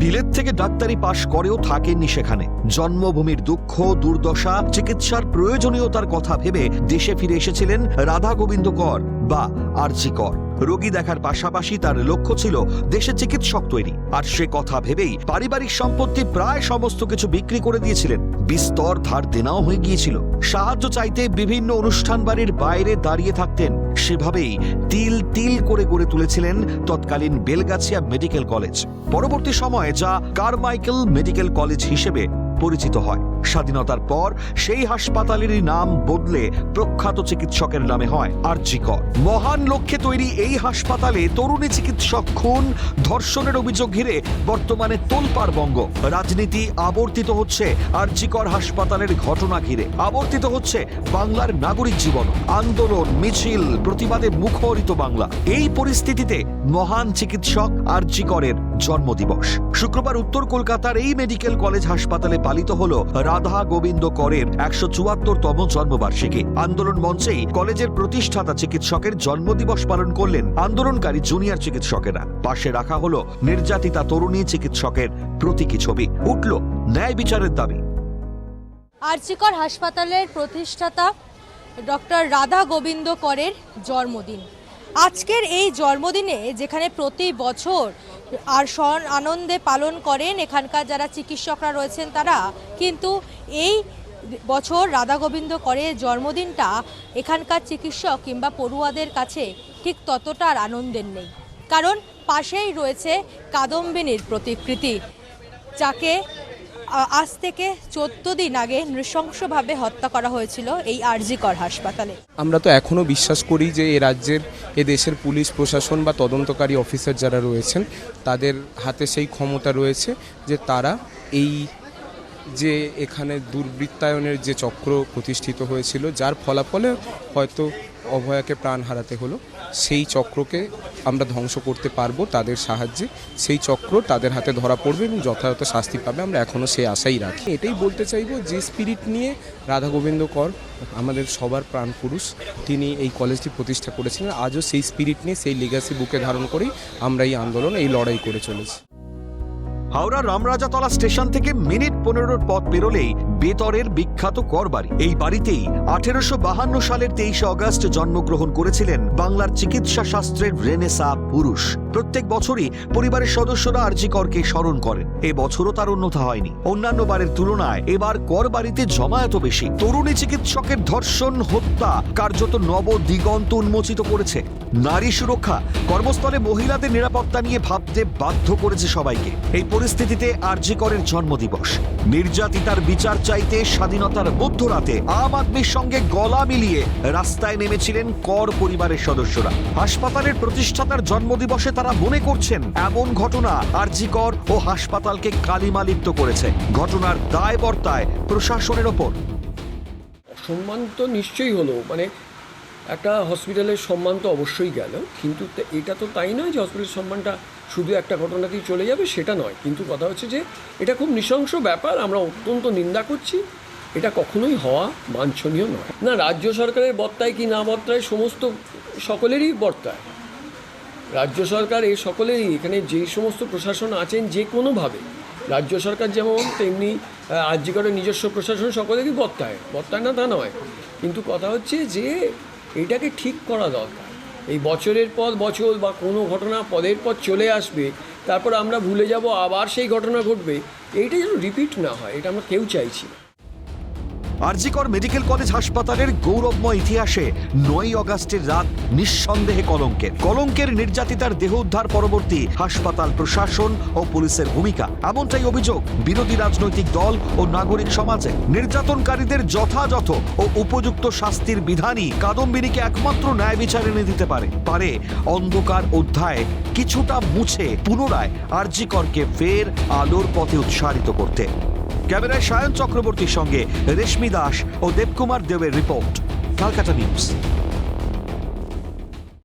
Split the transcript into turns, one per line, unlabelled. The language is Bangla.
বিলেত থেকে ডাক্তারি পাশ করেও থাকেননি সেখানে। জন্মভূমির দুঃখ, দুর্দশা, চিকিৎসার প্রয়োজনীয়তার কথা ভেবে দেশে ফিরে এসেছিলেন রাধা গোবিন্দ কর বা আরজি কর। রোগী দেখার পাশাপাশি তার লক্ষ্য ছিল দেশে চিকিৎসক তৈরি। আর সে কথা ভেবেই পারিবারিক সম্পত্তি প্রায় সমস্ত কিছু বিক্রি করে দিয়েছিলেন। বিস্তর ধার দেনাও হয়ে গিয়েছিল। সাহায্য চাইতে বিভিন্ন অনুষ্ঠান বাড়ির বাইরে দাঁড়িয়ে থাকতেন। সেভাবেই তিল তিল করে গড়ে তুলেছিলেন তৎকালীন বেলগাছিয়া মেডিকেল কলেজ। পরবর্তী সময়ে যা কারমাইকেল মেডিকেল কলেজ হিসেবে পরিচিত হয়। স্বাধীনতার পর সেই হাসপাতালেরই নাম বদলে প্রখ্যাত চিকিৎসকের নামে হয় আরজিকর। মহান লক্ষ্যে তৈরি এই হাসপাতালে তরুণী চিকিৎসক খুন, ধর্ষণের অভিযোগ ঘিরে বর্তমানে তোলপাড় বঙ্গ। রাজনীতি আবর্তিত হচ্ছে আরজিকর হাসপাতালের ঘটনা ঘিরে। আবর্তিত হচ্ছে বাংলার নাগরিক জীবন। আন্দোলন, মিছিল, প্রতিবাদে মুখরিত বাংলা। এই পরিস্থিতিতে মহান চিকিৎসক আরজিকরের জন্মদিবস। শুক্রবার উত্তর কলকাতার এই মেডিকেল কলেজ হাসপাতালে পালিত হল রাধা গোবিন্দ করের একশো চুয়াত্তরতম জন্মবার্ষিকী। আন্দোলন মঞ্চেই কলেজের প্রতিষ্ঠাতা চিকিৎসকের জন্মদিবস পালন করলেন আন্দোলনকারী জুনিয়র চিকিৎসকেরা। পাশে রাখা হলো নির্যাতিতা তরুণী চিকিৎসকের প্রতীকী ছবি। উঠল ন্যায় বিচারের দাবি।
আরজিকর হাসপাতালের প্রতিষ্ঠাতা ডক্টর রাধা গোবিন্দ করের জন্মদিন। আজকের এই জন্মদিনে যেখানে প্রতি বছর আর সন আনন্দে পালন করেন। এখানকার যারা চিকিৎসকরা রয়েছেন তারা। কিন্তু এই বছর রাধা গোবিন্দ করে জন্মদিনটা এখানকার চিকিৎসক কিংবা পড়ুয়াদের কাছে ঠিক ততটা আর আনন্দের নেই। কারণ পাশেই রয়েছে কাদম্বিনীর প্রতিকৃতি, যাকে আজ থেকে চোদ্দ দিন আগে নৃশংসভাবে হত্যা করা হয়েছিল এই আরজিকর হাসপাতালে।
আমরা তো এখনও বিশ্বাস করি যে এ রাজ্যের, এ দেশের পুলিশ, প্রশাসন বা তদন্তকারী অফিসার যারা রয়েছেন, তাদের হাতে সেই ক্ষমতা রয়েছে যে তারা এই যে এখানে দুর্বৃত্তায়নের যে চক্র প্রতিষ্ঠিত হয়েছিল, যার ফলাফলে হয়তো অভয়াকে প্রাণ হারাতে হলো, সেই চক্রকে আমরা ধ্বংস করতে পারব তাদের সাহায্যে। সেই চক্র তাদের হাতে ধরা পড়বে এবং যথাযথ শাস্তি পাবে, আমরা এখনও সেই আশাই রাখি। এটাই বলতে চাইব যে স্পিরিট নিয়ে রাধা গোবিন্দ কর, আমাদের সবার প্রাণ পুরুষ, তিনি এই কলেজটি প্রতিষ্ঠা করেছিলেন। আজও সেই স্পিরিট নিয়ে সেই লিগাসি বুকে ধারণ করেই আমরা এই আন্দোলন, এই লড়াই করে চলেছি।
হাওড়া রামরাজাতলা স্টেশন থেকে মিনিট পনেরোর পথ পেরোলেই বেতরের বিখ্যাত কর বাড়ি এই বাড়িতেই আঠেরোশো বাহান্ন সালের তেইশে অগস্ট জন্মগ্রহণ করেছিলেন বাংলার চিকিৎসা শাস্ত্রের রেনেসা পুরুষ। প্রত্যেক বছরই পরিবারের সদস্যরা আরজি করকে স্মরণ করেন। এ বছরও তার অন্যথা হয়নি। অন্যান্য বারের তুলনায় এবার কর বাড়িতে জমায়েত বেশি। তরুণী চিকিৎসকের ধর্ষণ, হত্যা কার্যত নব দিগন্ত উন্মোচিত করেছে। নারী সুরক্ষা, কর্মস্থলে মহিলাদের নিরাপত্তা নিয়ে ভাবতে বাধ্য করেছে সবাইকে। এই পরিস্থিতিতে আরজি করের জন্মদিবস। নির্যাতিতার বিচার চাইতে স্বাধীনতার মধ্যরাতে আম আদমির সঙ্গে গলা মিলিয়ে রাস্তায় নেমেছিলেন কর পরিবারের সদস্যরা। হাসপাতালের প্রতিষ্ঠাতার জন্মদিবসে তারা মনে করছেন এমন ঘটনা আরজি কর ও হাসপাতালকে কালিমালিপ্ত করেছে। ঘটনার দায় বর্তায় প্রশাসনের ওপর।
সম্মান তো নিশ্চয়ই হলো মানে একটা হসপিটালের সম্মান তো অবশ্যই গেল, কিন্তু এটা তো তাই নয় যে হসপিটালের সম্মানটা শুধু একটা ঘটনাতেই চলে যাবে, সেটা নয়। কিন্তু কথা হচ্ছে যে এটা খুব নৃশংস ব্যাপার, আমরা অত্যন্ত নিন্দা করছি। এটা কখনোই হওয়া বাঞ্ছনীয় নয়। না, রাজ্য সরকারের বর্তায় কি না বর্তায়, সমস্ত সকলেরই বর্তায়। রাজ্য সরকার এই সকলেই এখানে যে সমস্ত প্রশাসন আছেন যে কোনোভাবে, রাজ্য সরকার যেমন তেমনি আর্যিকরের নিজস্ব প্রশাসন সকলেরই বর্তায় বর্তায় না তা নয়। কিন্তু কথা হচ্ছে যে এটাকে ঠিক করা দরকার। এই বছরের পর বছর বা কোনো ঘটনা পদের পর চলে আসবে, তারপর আমরা ভুলে যাব, আবার সেই ঘটনা ঘটবে, এইটা যেন রিপিট না হয়, এটা আমরা কেউ চাইছি না।
আরজিকর মেডিকেল কলেজ হাসপাতালের গৌরবময় ইতিহাসে নয় অগাস্টের রাত নিঃসন্দেহে কলঙ্কের। কলঙ্কের নির্যাতিতার দেহ উদ্ধার পরবর্তী হাসপাতাল প্রশাসন ও পুলিশের ভূমিকা। এমনটাই অভিযোগ বিরোধী রাজনৈতিক দল ও নাগরিক সমাজে। নির্যাতনকারীদের যথাযথ ও উপযুক্ত শাস্তির বিধানই কাদম্বিনীকে একমাত্র ন্যায় বিচার এনে দিতে পারে। পারে অন্ধকার অধ্যায় কিছুটা মুছে পুনরায় আরজিকরকে ফের আলোর পথে উৎসাহিত করতে। ক্যামেরায় সায়ন চক্রবর্তীর সঙ্গে রেশমি দাস ও দেবকুমার দেবের রিপোর্ট কালকাটা নিউজ।